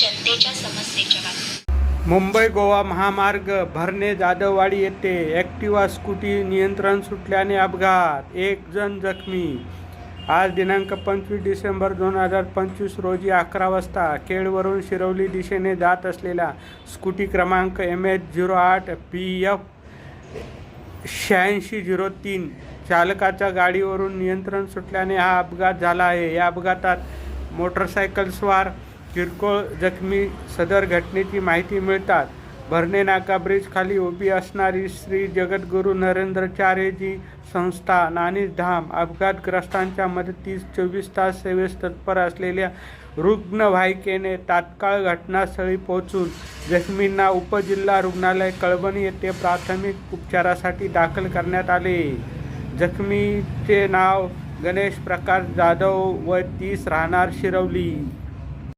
जनतेच्या समस्येच्या बातम्या मुंबई गोवा महामार्ग भरणे जाधववाडी येथे ॲक्टिवा स्कूटी नियंत्रण सुटल्याने अपघात एक जण जखमी. आज दिनांक पंचवीस डिसेंबर दोन हजार पंचवीस रोजी अकरा वाजता केळवरून शिरवली दिशेने जात असलेला स्कूटी क्रमांक एम एच झिरो आठ पी एफ शहाऐंशी झिरो तीन चालकाच्या गाडीवरून नियंत्रण सुटल्याने हा अपघात झाला आहे. या अपघातात मोटरसायकलस्वार किरकोळ जखमी सदर घटनेची माहिती मिळतात. भरणे नाका ब्रिज खाली उभी असणारी श्री जगद्गुरू नरेंद्रचार्यजी संस्था नानीज धाम अपघातग्रस्तांच्या मदतीस चोवीस तास सेवेस तत्पर असलेल्या रुग्णवाहिकेने तात्काळ घटनास्थळी पोहोचून जखमींना उपजिल्हा रुग्णालय कळवणी येथे प्राथमिक उपचारासाठी दाखल करण्यात आले. जखमीचे नाव गणेश प्रकाश जाधव व तीस राहणार शिरवली.